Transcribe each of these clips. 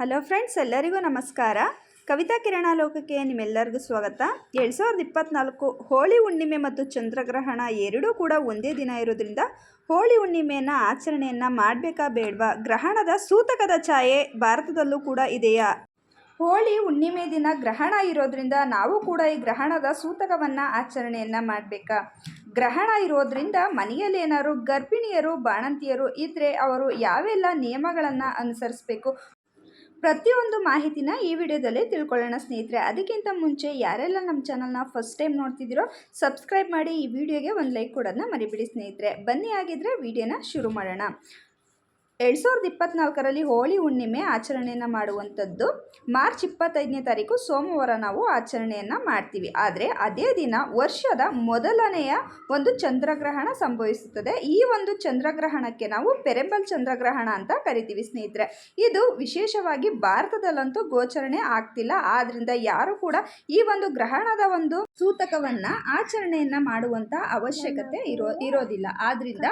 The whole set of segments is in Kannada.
ಹಲೋ ಫ್ರೆಂಡ್ಸ್, ಎಲ್ಲರಿಗೂ ನಮಸ್ಕಾರ. ಕವಿತಾ ಕಿರಣ ಲೋಕಕ್ಕೆ ನಿಮ್ಮೆಲ್ಲರಿಗೂ ಸ್ವಾಗತ. ಎರಡು ಸಾವಿರದ ಇಪ್ಪತ್ನಾಲ್ಕು ಹೋಳಿ ಹುಣ್ಣಿಮೆ ಮತ್ತು ಚಂದ್ರಗ್ರಹಣ ಎರಡೂ ಕೂಡ ಒಂದೇ ದಿನ ಇರೋದ್ರಿಂದ ಹೋಳಿ ಹುಣ್ಣಿಮೆಯನ್ನು ಆಚರಣೆಯನ್ನು ಮಾಡಬೇಕಾ ಬೇಡವಾ? ಗ್ರಹಣದ ಸೂತಕದ ಛಾಯೆ ಭಾರತದಲ್ಲೂ ಕೂಡ ಇದೆಯಾ? ಹೋಳಿ ಹುಣ್ಣಿಮೆ ದಿನ ಗ್ರಹಣ ಇರೋದ್ರಿಂದ ನಾವು ಕೂಡ ಈ ಗ್ರಹಣದ ಸೂತಕವನ್ನು ಆಚರಣೆಯನ್ನು ಮಾಡಬೇಕಾ? ಗ್ರಹಣ ಇರೋದ್ರಿಂದ ಮನೆಯಲ್ಲಿ ಏನಾದ್ರು ಗರ್ಭಿಣಿಯರು, ಬಾಣಂತಿಯರು ಇದ್ದರೆ ಅವರು ಯಾವೆಲ್ಲ ನಿಯಮಗಳನ್ನು ಅನುಸರಿಸಬೇಕು? ಪ್ರತಿಯೊಂದು ಮಾಹಿತಿನ ಈ ವಿಡಿಯೋದಲ್ಲಿ ತಿಳ್ಕೊಳ್ಳೋಣ ಸ್ನೇಹಿತರೆ. ಅದಕ್ಕಿಂತ ಮುಂಚೆ ಯಾರೆಲ್ಲ ನಮ್ಮ ಚಾನಲ್ನ ಫಸ್ಟ್ ಟೈಮ್ ನೋಡ್ತಿದ್ದೀರೋ ಸಬ್ಸ್ಕ್ರೈಬ್ ಮಾಡಿ ಈ ವಿಡಿಯೋಗೆ ಒಂದು ಲೈಕ್ ಕೊಡೋದನ್ನ ಮರಿಬಿಡಿ ಸ್ನೇಹಿತರೆ. ಬನ್ನಿ ಆಗಿದ್ರೆ ವಿಡಿಯೋನ ಶುರು ಮಾಡೋಣ. ಎರಡು ಸಾವಿರದ ಇಪ್ಪತ್ನಾಲ್ಕರಲ್ಲಿ ಹೋಳಿ ಹುಣ್ಣಿಮೆ ಆಚರಣೆಯನ್ನು ಮಾಡುವಂಥದ್ದು. ಮಾರ್ಚ್ ಇಪ್ಪತ್ತೈದನೇ ತಾರೀಕು ಸೋಮವಾರ ನಾವು ಆಚರಣೆಯನ್ನು ಮಾಡ್ತೀವಿ. ಆದರೆ ಅದೇ ದಿನ ವರ್ಷದ ಮೊದಲನೆಯ ಒಂದು ಚಂದ್ರಗ್ರಹಣ ಸಂಭವಿಸುತ್ತದೆ. ಈ ಒಂದು ಚಂದ್ರಗ್ರಹಣಕ್ಕೆ ನಾವು ಪೆರೆಂಬಲ್ ಚಂದ್ರಗ್ರಹಣ ಅಂತ ಕರಿತೀವಿ ಸ್ನೇಹಿತರೆ. ಇದು ವಿಶೇಷವಾಗಿ ಭಾರತದಲ್ಲಂತೂ ಗೋಚರಣೆ ಆಗ್ತಿಲ್ಲ. ಆದ್ದರಿಂದ ಯಾರು ಕೂಡ ಈ ಒಂದು ಗ್ರಹಣದ ಒಂದು ಸೂತಕವನ್ನು ಆಚರಣೆಯನ್ನು ಮಾಡುವಂಥ ಅವಶ್ಯಕತೆ ಇರೋ, ಇರೋದಿಲ್ಲ. ಆದ್ದರಿಂದ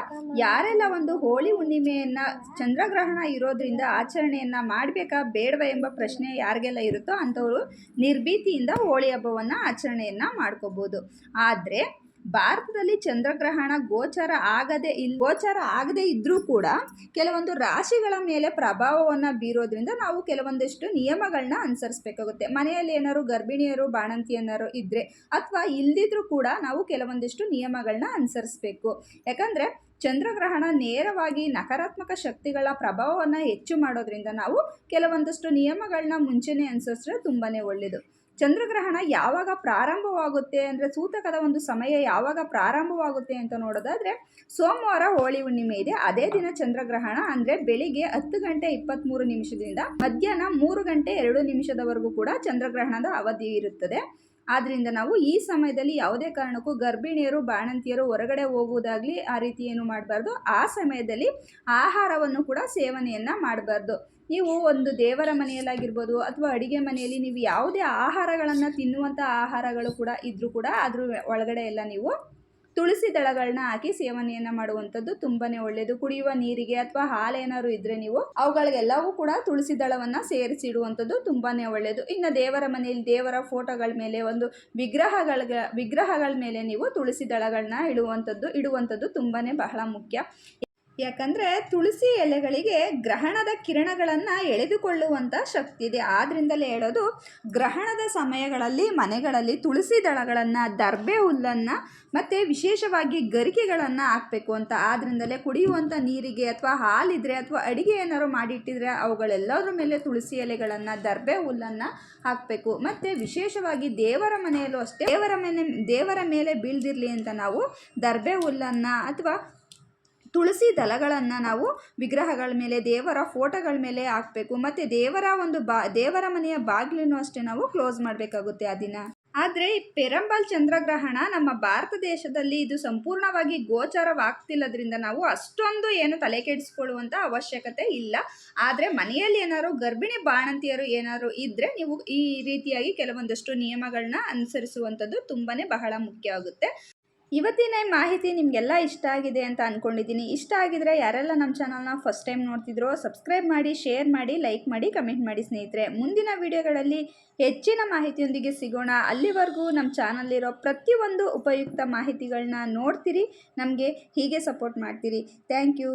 ಯಾರೆಲ್ಲ ಒಂದು ಹೋಳಿ ಹುಣ್ಣಿಮೆಯನ್ನು ಚಂದ್ರಗ್ರಹಣ ಇರೋದ್ರಿಂದ ಆಚರಣೆಯನ್ನು ಮಾಡಬೇಕಾ ಬೇಡವಾ ಎಂಬ ಪ್ರಶ್ನೆ ಯಾರಿಗೆಲ್ಲ ಇರುತ್ತೋ ಅಂಥವರು ನಿರ್ಭೀತಿಯಿಂದ ಹೋಳಿ ಹಬ್ಬವನ್ನು ಆಚರಣೆಯನ್ನು ಮಾಡ್ಕೋಬೋದು. ಆದರೆ ಭಾರತದಲ್ಲಿ ಚಂದ್ರಗ್ರಹಣ ಗೋಚರ ಆಗದೆ ಇಲ್ಲಿ ಗೋಚರ ಆಗದೆ ಇದ್ದರೂ ಕೂಡ ಕೆಲವೊಂದು ರಾಶಿಗಳ ಮೇಲೆ ಪ್ರಭಾವವನ್ನು ಬೀರೋದ್ರಿಂದ ನಾವು ಕೆಲವೊಂದಿಷ್ಟು ನಿಯಮಗಳನ್ನ ಅನುಸರಿಸಬೇಕಾಗುತ್ತೆ. ಮನೆಯಲ್ಲಿ ಏನಾದ್ರು ಗರ್ಭಿಣಿಯರು, ಬಾಣಂತಿಯನ್ನಾರು ಇದ್ದರೆ ಅಥವಾ ಇಲ್ದಿದ್ರೂ ಕೂಡ ನಾವು ಕೆಲವೊಂದಿಷ್ಟು ನಿಯಮಗಳನ್ನ ಅನುಸರಿಸಬೇಕು. ಯಾಕಂದರೆ ಚಂದ್ರಗ್ರಹಣ ನೇರವಾಗಿ ನಕಾರಾತ್ಮಕ ಶಕ್ತಿಗಳ ಪ್ರಭಾವವನ್ನು ಹೆಚ್ಚು ಮಾಡೋದ್ರಿಂದ ನಾವು ಕೆಲವೊಂದಷ್ಟು ನಿಯಮಗಳನ್ನ ಮುಂಚೆನೇ ಅನುಸರಿಸಿದ್ರೆ ತುಂಬಾ ಒಳ್ಳೆಯದು ಚಂದ್ರಗ್ರಹಣ ಯಾವಾಗ ಪ್ರಾರಂಭವಾಗುತ್ತೆ ಅಂದರೆ ಸೂತಕದ ಒಂದು ಸಮಯ ಯಾವಾಗ ಪ್ರಾರಂಭವಾಗುತ್ತೆ ಅಂತ ನೋಡೋದಾದರೆ ಸೋಮವಾರ ಹೋಳಿ ಹುಣ್ಣಿಮೆ ಇದೆ. ಅದೇ ದಿನ ಚಂದ್ರಗ್ರಹಣ ಅಂದರೆ ಬೆಳಿಗ್ಗೆ ಹತ್ತು ಗಂಟೆ ಇಪ್ಪತ್ತ್ಮೂರು ನಿಮಿಷದಿಂದ ಮಧ್ಯಾಹ್ನ ಮೂರು ಗಂಟೆ ಎರಡು ನಿಮಿಷದವರೆಗೂ ಕೂಡ ಚಂದ್ರಗ್ರಹಣದ ಅವಧಿ ಇರುತ್ತದೆ. ಆದ್ದರಿಂದ ನಾವು ಈ ಸಮಯದಲ್ಲಿ ಯಾವುದೇ ಕಾರಣಕ್ಕೂ ಗರ್ಭಿಣಿಯರು, ಬಾಣಂತಿಯರು ಹೊರಗಡೆ ಹೋಗುವುದಾಗಲಿ ಆ ರೀತಿ ಏನು ಮಾಡಬಾರ್ದು. ಆ ಸಮಯದಲ್ಲಿ ಆಹಾರವನ್ನು ಕೂಡ ಸೇವನೆಯನ್ನು ಮಾಡಬಾರ್ದು. ನೀವು ಒಂದು ದೇವರ ಮನೆಯಲ್ಲಾಗಿರ್ಬೋದು ಅಥವಾ ಅಡುಗೆ ಮನೆಯಲ್ಲಿ ನೀವು ಯಾವುದೇ ಆಹಾರಗಳನ್ನು ತಿನ್ನುವಂಥ ಆಹಾರಗಳು ಕೂಡ ಇದ್ದರೂ ಕೂಡ ಅದ್ರ ಒಳಗಡೆ ಎಲ್ಲ ನೀವು ತುಳಸಿ ದಳಗಳನ್ನ ಹಾಕಿ ಸೇವನೆಯನ್ನು ಮಾಡುವಂಥದ್ದು ತುಂಬಾ ಒಳ್ಳೆಯದು ಕುಡಿಯುವ ನೀರಿಗೆ ಅಥವಾ ಹಾಲೇನಾದ್ರು ಇದ್ದರೆ ನೀವು ಅವುಗಳಿಗೆಲ್ಲವೂ ಕೂಡ ತುಳಸಿ ದಳವನ್ನು ಸೇರಿಸಿಡುವಂಥದ್ದು ತುಂಬಾ ಒಳ್ಳೆಯದು ಇನ್ನು ದೇವರ ಮನೆಯಲ್ಲಿ ದೇವರ ಫೋಟೋಗಳ ಮೇಲೆ ಒಂದು ವಿಗ್ರಹಗಳ ವಿಗ್ರಹಗಳ ಮೇಲೆ ನೀವು ತುಳಸಿ ದಳಗಳನ್ನ ಇಡುವಂಥದ್ದು ಇಡುವಂಥದ್ದು ತುಂಬಾನೇ ಬಹಳ ಮುಖ್ಯ. ಯಾಕಂದರೆ ತುಳಸಿ ಎಲೆಗಳಿಗೆ ಗ್ರಹಣದ ಕಿರಣಗಳನ್ನು ಎಳೆದುಕೊಳ್ಳುವಂಥ ಶಕ್ತಿ ಇದೆ. ಆದ್ದರಿಂದಲೇ ಹೇಳೋದು, ಗ್ರಹಣದ ಸಮಯಗಳಲ್ಲಿ, ಮನೆಗಳಲ್ಲಿ ತುಳಸಿ ದಳಗಳನ್ನು, ದರ್ಬೆ ಹುಲ್ಲನ್ನು ಮತ್ತು ವಿಶೇಷವಾಗಿ ಗರಿಕೆಗಳನ್ನು ಹಾಕಬೇಕು ಅಂತ. ಆದ್ದರಿಂದಲೇ ಕುಡಿಯುವಂಥ ನೀರಿಗೆ ಅಥವಾ ಹಾಲಿದ್ರೆ ಅಥವಾ ಅಡಿಗೆ ಏನಾದ್ರು ಮಾಡಿಟ್ಟಿದ್ರೆ ಅವುಗಳೆಲ್ಲದರ ಮೇಲೆ ತುಳಸಿ ಎಲೆಗಳನ್ನು, ದರ್ಬೆ ಹುಲ್ಲನ್ನು ಹಾಕಬೇಕು. ಮತ್ತು ವಿಶೇಷವಾಗಿ ದೇವರ ಮನೆಯಲ್ಲೂ ಅಷ್ಟೇ, ದೇವರ ಮನೆ, ದೇವರ ಮೇಲೆ ಬೀಳ್ದಿರಲಿ ಅಂತ ನಾವು ದರ್ಬೆ ಹುಲ್ಲನ್ನು ಅಥವಾ ತುಳಸಿ ದಳಗಳನ್ನು ನಾವು ವಿಗ್ರಹಗಳ ಮೇಲೆ, ದೇವರ ಫೋಟೋಗಳ ಮೇಲೆ ಹಾಕಬೇಕು. ಮತ್ತು ದೇವರ ಒಂದು ಬಾ, ದೇವರ ಮನೆಯ ಬಾಗಿಲನ್ನು ಅಷ್ಟೇ ನಾವು ಕ್ಲೋಸ್ ಮಾಡಬೇಕಾಗುತ್ತೆ ಆ ದಿನ. ಆದರೆ ಪೆರಂಬಲ್ ಚಂದ್ರಗ್ರಹಣ ನಮ್ಮ ಭಾರತ ದೇಶದಲ್ಲಿ ಇದು ಸಂಪೂರ್ಣವಾಗಿ ಗೋಚರವಾಗ್ತಿಲ್ಲದ್ರಿಂದ ನಾವು ಅಷ್ಟೊಂದು ಏನು ತಲೆ ಕೆಡಿಸ್ಕೊಳ್ಳುವಂಥ ಅವಶ್ಯಕತೆ ಇಲ್ಲ. ಆದರೆ ಮನೆಯಲ್ಲಿ ಏನಾದ್ರು ಗರ್ಭಿಣಿ ಬಾಣಂತಿಯರು ಏನಾದ್ರು ಇದ್ದರೆ ನೀವು ಈ ರೀತಿಯಾಗಿ ಕೆಲವೊಂದಷ್ಟು ನಿಯಮಗಳನ್ನ ಅನುಸರಿಸುವಂಥದ್ದು ತುಂಬಾ ಬಹಳ ಮುಖ್ಯ ಆಗುತ್ತೆ. ಇವತ್ತಿನ ಮಾಹಿತಿ ನಿಮಗೆಲ್ಲ ಇಷ್ಟ ಆಗಿದೆ ಅಂತ ಅಂದ್ಕೊಂಡಿದ್ದೀನಿ ಇಷ್ಟ ಆಗಿದ್ರೆ ಯಾರೆಲ್ಲ ನಮ್ಮ ಚಾನಲ್ನ ಫಸ್ಟ್ ಟೈಮ್ ನೋಡ್ತಿದ್ರೋ ಸಬ್ಸ್ಕ್ರೈಬ್ ಮಾಡಿ ಶೇರ್ ಮಾಡಿ ಲೈಕ್ ಮಾಡಿ ಕಮೆಂಟ್ ಮಾಡಿ ಸ್ನೇಹಿತರೆ. ಮುಂದಿನ ವಿಡಿಯೋಗಳಲ್ಲಿ ಹೆಚ್ಚಿನ ಮಾಹಿತಿಯೊಂದಿಗೆ ಸಿಗೋಣ. ಅಲ್ಲಿವರೆಗೂ ನಮ್ಮ ಚಾನಲ್ಲಿರೋ ಪ್ರತಿಯೊಂದು ಉಪಯುಕ್ತ ಮಾಹಿತಿಗಳನ್ನ ನೋಡ್ತೀರಿ, ನಮಗೆ ಹೀಗೆ ಸಪೋರ್ಟ್ ಮಾಡ್ತೀರಿ. Thank you